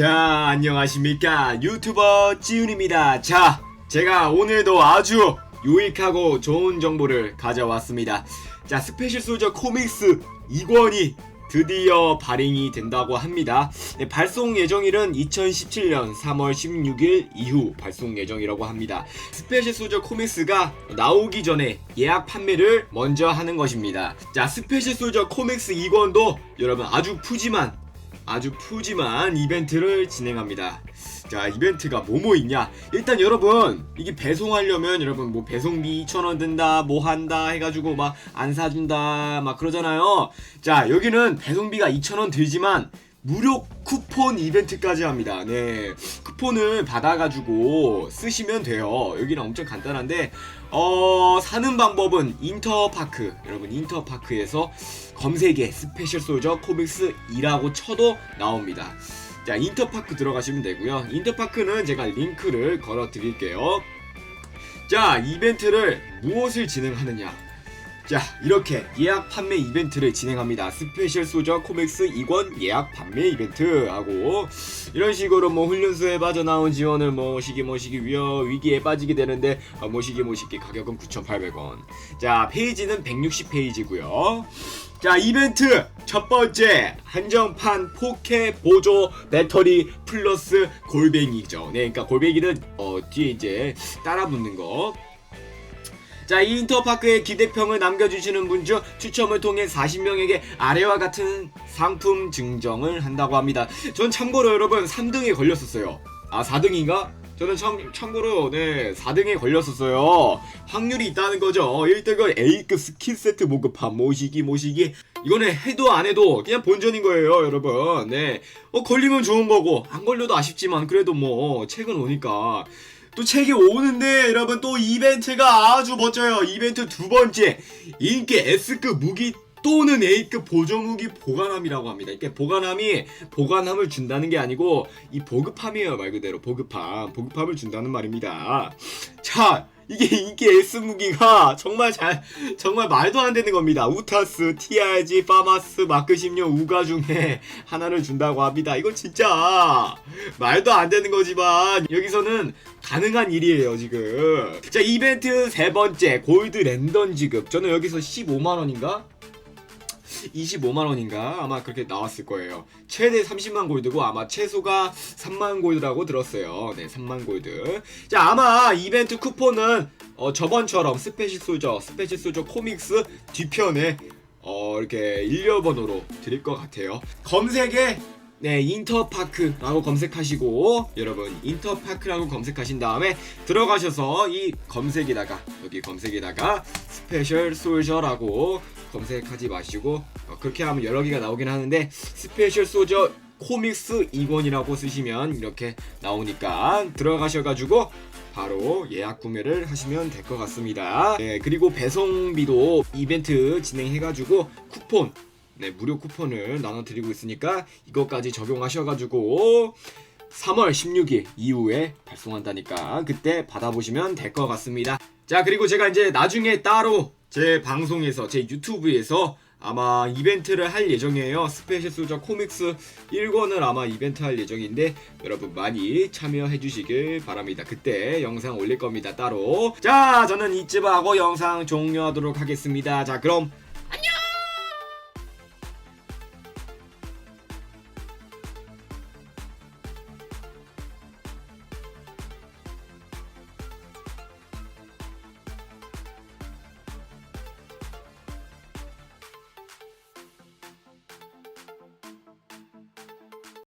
자, 안녕하십니까. 유튜버 지훈입니다. 자, 제가 오늘도 아주 유익하고 좋은 정보를 가져왔습니다. 자, 스페셜 소저 코믹스 2권이 드디어 발행이 된다고 합니다. 네, 발송 예정일은 2017년 3월 16일 이후 발송 예정이라고 합니다. 스페셜 소저 코믹스가 나오기 전에 예약 판매를 먼저 하는 것입니다. 자, 스페셜 소저 코믹스 2권도 여러분 아주 푸짐한 아주 푸짐한 이벤트를 진행합니다. 자, 이벤트가 뭐뭐 있냐? 일단 여러분, 이게 배송하려면 여러분 뭐 배송비 2,000원 든다, 뭐 한다 해가지고 막 안 사준다, 막 그러잖아요. 자, 여기는 배송비가 2,000원 들지만 무료 쿠폰 이벤트까지 합니다. 네. 쿠폰을 받아가지고 쓰시면 돼요. 여기는 엄청 간단한데, 어, 사는 방법은 인터파크. 여러분, 인터파크에서 검색에 스페셜 소저 코믹스 2라고 쳐도 나옵니다. 자, 인터파크 들어가시면 되고요. 인터파크는 제가 링크를 걸어 드릴게요. 자, 이벤트를 무엇을 진행하느냐? 자, 이렇게 예약 판매 이벤트를 진행합니다. 스페셜 소저 코믹스 2권 예약 판매 이벤트 하고 이런 식으로 뭐 훈련소에 빠져나온 지원을 뭐 모시기 모시기 위어 위기에 빠지게 되는데 어, 모시기 모시기 가격은 9,800원. 자, 페이지는 160페이지고요. 자, 이벤트 첫 번째 한정판 포케 보조 배터리 플러스 골뱅이죠. 네, 그러니까 골뱅이는 어 뒤에 이제 따라 붙는 거. 자, 이 인터파크에 기대평을 남겨주시는 분 중 추첨을 통해 40명에게 아래와 같은 상품 증정을 한다고 합니다. 전 참고로 여러분 3등에 걸렸었어요. 아, 4등인가? 저는 참, 참고로, 네, 4등에 걸렸었어요. 확률이 있다는 거죠. 1등은 A급 스킨 세트 모급함, 모시기, 모시기. 이거는 해도 안 해도 그냥 본전인 거예요, 여러분. 네. 어, 걸리면 좋은 거고, 안 걸려도 아쉽지만, 그래도 뭐, 책은 오니까. 또 책이 오는데 여러분 또 이벤트가 아주 멋져요. 이벤트 두 번째 인기 S급 무기 또는 A급 보조 무기 보관함이라고 합니다. 이게 보관함이 보관함을 준다는 게 아니고 이 보급함이에요 말 그대로 보급함 보급함을 준다는 말입니다. 자 이게 인기 S 무기가 정말 잘 정말 말도 안 되는 겁니다. 우타스, TRG, 파마스, 마크 10년 우가 중에 하나를 준다고 합니다. 이건 진짜 말도 안 되는 거지만 여기서는 가능한 일이에요 지금. 자 이벤트 세 번째 골드 랜덤 지급. 저는 여기서 15만 원인가? 25만 원인가 아마 그렇게 나왔을 거예요. 최대 30만 골드고 아마 최소가 3만 골드라고 들었어요. 네, 3만 골드. 자, 아마 이벤트 쿠폰은 어, 저번처럼 스페셜 소저, 스페셜 소저 코믹스 뒤편에 어, 이렇게 일렬번호로 드릴 것 같아요. 검색에 네, 인터파크라고 검색하시고 여러분 인터파크라고 검색하신 다음에 들어가셔서 이 검색에다가 여기 검색에다가 스페셜 솔저라고 검색하지 마시고 어, 그렇게 하면 여러 개가 나오긴 하는데 스페셜 소저 코믹스 2권이라고 쓰시면 이렇게 나오니까 들어가셔가지고 바로 예약 구매를 하시면 될 것 같습니다. 네, 그리고 배송비도 이벤트 진행해가지고 쿠폰 네, 무료 쿠폰을 나눠드리고 있으니까 이것까지 적용하셔가지고 3월 16일 이후에 발송한다니까 그때 받아보시면 될 것 같습니다. 자, 그리고 제가 이제 나중에 따로 제 방송에서 제 유튜브에서 아마 이벤트를 할 예정이에요. 스페셜 소저 코믹스 1권을 아마 이벤트 할 예정인데 여러분 많이 참여해 주시길 바랍니다. 그때 영상 올릴 겁니다. 따로. 자, 저는 이쯤 하고 영상 종료하도록 하겠습니다. 자, 그럼